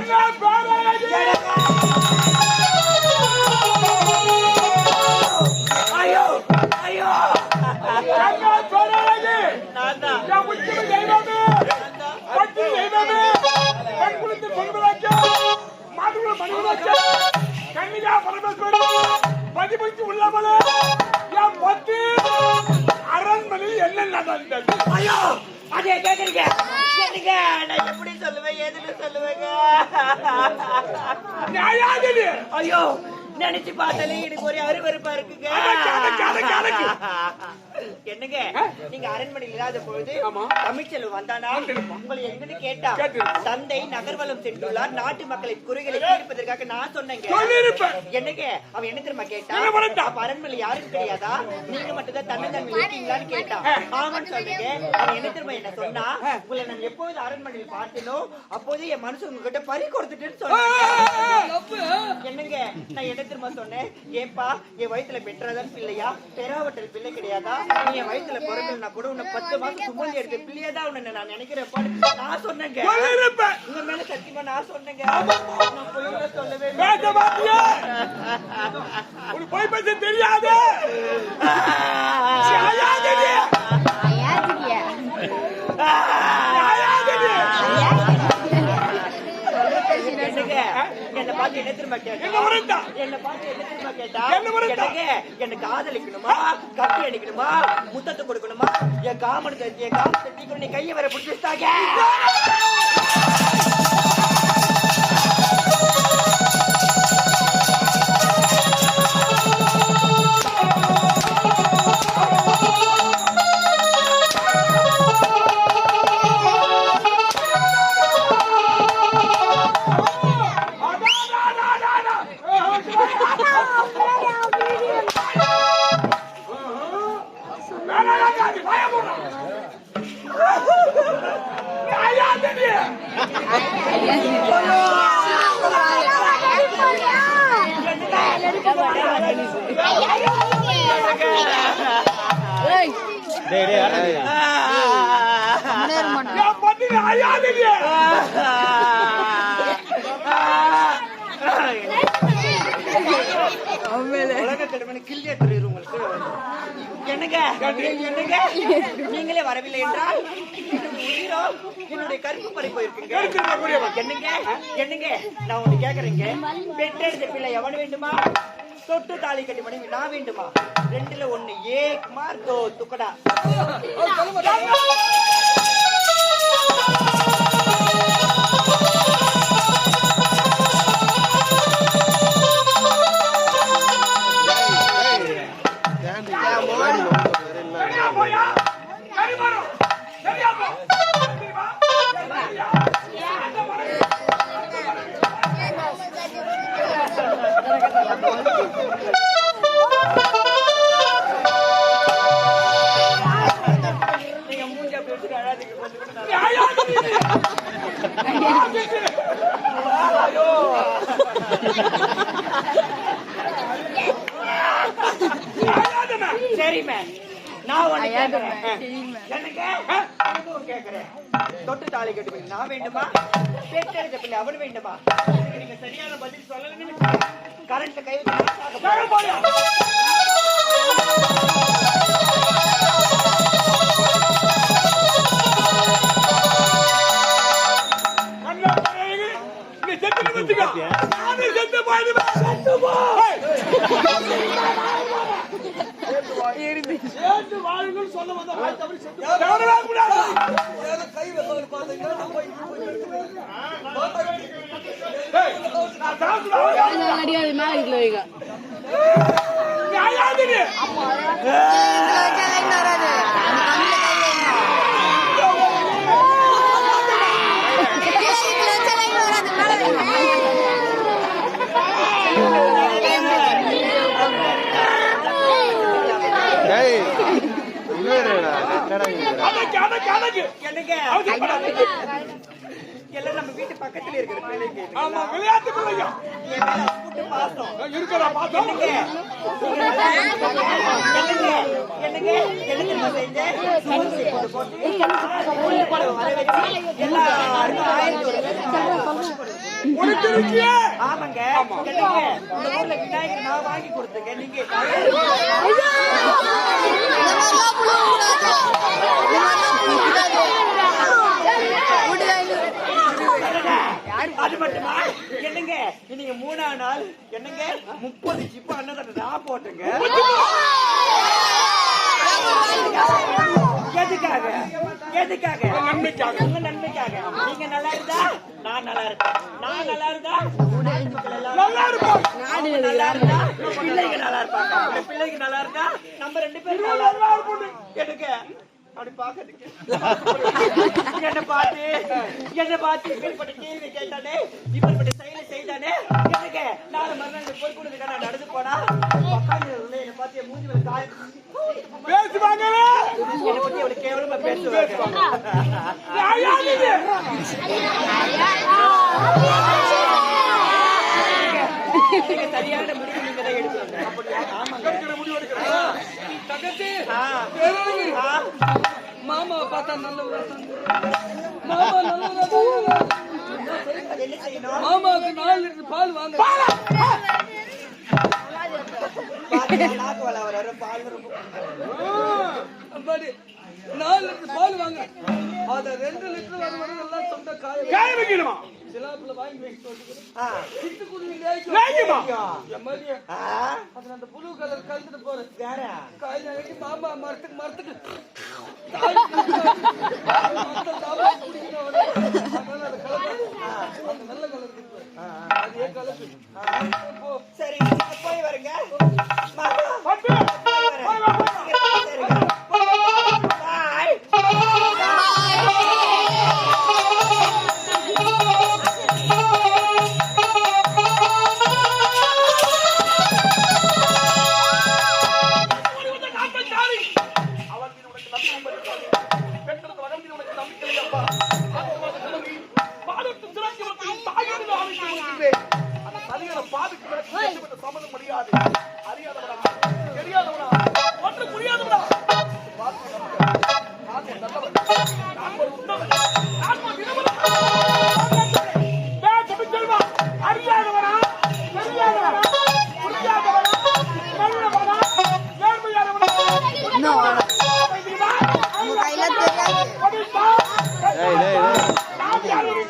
கண்ணா பேரழகி ஐயோ ஐயோ கண்ணா பேரழகி நான் தான் தெய்வமே பட்டி தெய்வமே பெண் குளித்து பொண்ணு வைக்க மாட்டுக்குள்ள மணி வைக்க பதிமூச்சு உள்ளவளே என் பத்தி அரண்மனையில் என்ன நடந்தது ஐயோ அதே கேட்டுங்க நான் எப்படி சொல்லுவேன் எதுன்னு சொல்லுவேங்க. ஐயோ நினைச்சு பார்த்தாலே எனக்கு ஒரே அருவருப்பா இருக்குங்க. என்னங்க? நீங்க அரண்மனையில் இல்லாத பொழுது ஆமா. தமிழ்ச்செல்வன் வந்தானா? உங்களை எங்கன்னு கேட்டா. தந்தை நகர்வலம் சென்றுள்ளார். நாட்டு மக்களின் குறைகளை தீர்ப்பதற்காக நான் சொன்னேங்க. என்னங்க? அவன் என்ன தெரியுமா கேட்டா? அப்ப அரண்மனையில் யாருக்கும் தெரியாதா? நீங்க மட்டும் தான் தன்னந்தன்மை இருக்கீங்களான்னு கேட்டான் ஆமான்னு சொல்லுங்க அவன் என்ன தெரியுமா என்ன சொன்னா? உங்களை நான் எப்போது அரண்மனையில் பார்த்தேனோ அப்போது என் மனசு உங்ககிட்ட பறி கொடுத்துட்டுன்னு சொன்னேன் என்னங்க? நான் என்ன தெரியுமா சொன்னேன் ஏப்பா என் வயித்துல பெற்றாதான் பிள்ளையா? பெறாவட்டல் பிள்ளை கிடையாதா? நீ என் வயித்துல பிறக்கலனா கூட உன்னை பத்து மாசம் சுமந்து எடுத்த பிள்ளையாதான் உன்னை நான் நினைக்கிறேன்ப்பா. நான் சொன்னேங்க. உங்க மேல சத்தியமா நான் சொன்னேங்க. நான் பொய்யில சொல்லவே உனக்கு போய் பேச தெரியாது. என்னை திரும்ப கேட்டா? என்ன பார்த்து என்ன திரும்ப கேட்டா? என்ன காதலிக்கணுமா? கட்டி அடிக்கணுமா? முத்தத்தை கொடுக்கணுமா? என் காமனுக்கு என் காமத்தை நீ கையை வர பிடிச்சிட்டாங்க என்னங்க? என்னங்க? நீங்களே வரவில்லை என்றால் என்னுடைய கருப்பு பறி போயிருக்குங்க. என்னங்க? என்னங்க? நான் ஒண்ணு கேக்குறேங்க. பெற்றெடுத்த பிள்ளை எவன் வேண்டுமா? தொட்டு தாலி கட்டி மனைவி நான் வேண்டுமா? ரெண்டுல ஒண்ணு. ஏக் மார் துக்கடா. நான் கேக்குறேன். தொட்டு தாலி கட்டு நான் வேண்டுமா? பெற்றெடுத்த பிள்ளை அவன் வேண்டுமா? நீங்க சரியான பதில் சொல்லலன்னு கரண்ட் கை அவசரப்படாதீங்க. எல்லாம் நம்ம வீட்டு பக்கத்துல இருக்கிற பிள்ளைங்க ஆமா, விளையாட்டு பிள்ளைங்க. ஆமாங்க இந்த ஊர்ல விநாயகர் நான் வாங்கி கொடுத்துங்க நீங்க அது மட்டுமா? என்னங்க? இன்னைக்கு மூணா நாள் என்னங்க? முப்பது சிப்பு அன்னதான நான் போட்டுங்க. எதுக்காக? எதுக்காக? நன்மைக்காக. உங்க நன்மைக்காக. நீங்க நல்லா இருந்தா நான் நல்லா இருப்பேன். நான் நல்லா இருந்தா நல்லா இருப்போம் நல்லா இருந்தா பிள்ளைங்க நல்லா இருப்பாங்க. பிள்ளைங்க நல்லா இருந்தா நம்ம ரெண்டு பேரும் நல்லா இருப்போம் எடுக்க அப்படி பாக்கிறதுக்கு என்ன பார்த்து என்ன பார்த்து இப்படிப்பட்ட கேள்வி கேட்டானே இப்படிப்பட்ட செயலை செய்தானே எனக்கு நாலு மறுநாள் பொறுப்புக்கு நான் நடந்து போனா உட்காந்து என்ன பார்த்து மூஞ்சி மேல காய பேசுவாங்க என்னை பத்தி அவளுக்கு கேவலமா பேசுவாங்க சரியான முடிவு நீங்க தான் அப்படியா ஆமாங்க முடிவு எடுக்கிறேன். தங்கச்சி பார்த்தா நல்லவரா மாமா நல்லவரா மாமாவுக்கு நாலு லிட்டர் பால் வாங்க. வர பால் நாலு லிட்டர் பால் வாங்க. அத ரெண்டு லிட்டர் வர வரை எல்லாம் சொந்த காய காய வைக்கணுமா? சிலாப்புல வாங்கி வைக்க. அதுல அந்த புழு கலர் கலந்துட்டு போறேன் வேற. காயில வைக்க மாமா மரத்துக்கு மரத்துக்கு. நல்ல கலர். அது? போ. சரி போய் வருங்க.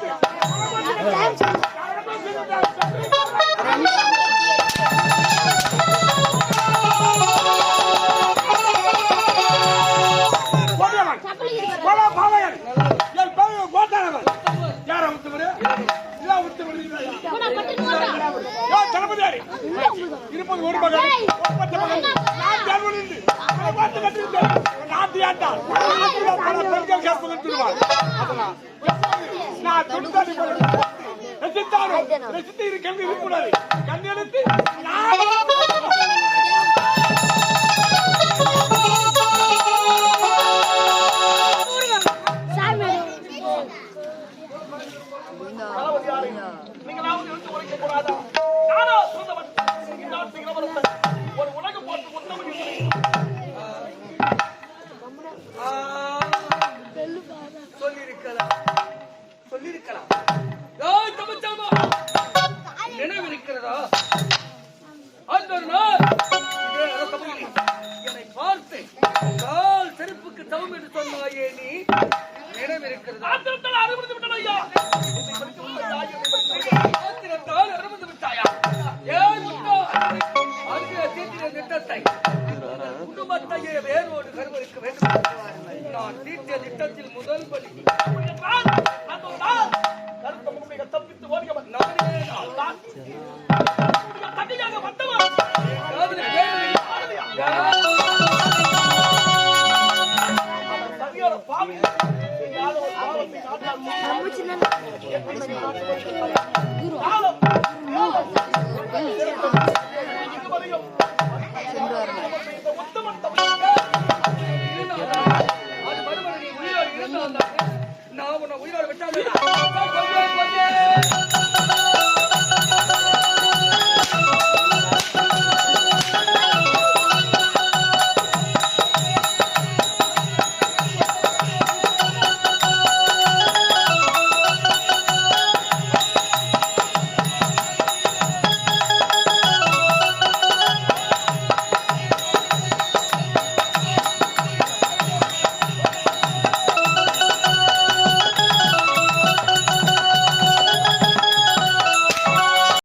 好好 இருப்பது ஒரு மகன். நான் ஜெர்மனியில் அதை பார்த்து கட்டிருந்தேன் நாட்டு பல பெண்கள் கேட்பது சொல்லுவார். அதனால் எப்போது நான் தொடுத்தாடி ரசித்தாரோ ரசித்து இரு கல்வி இருக்கக்கூடாது கண் எடுத்து திட்டத்தில் முதல் படி.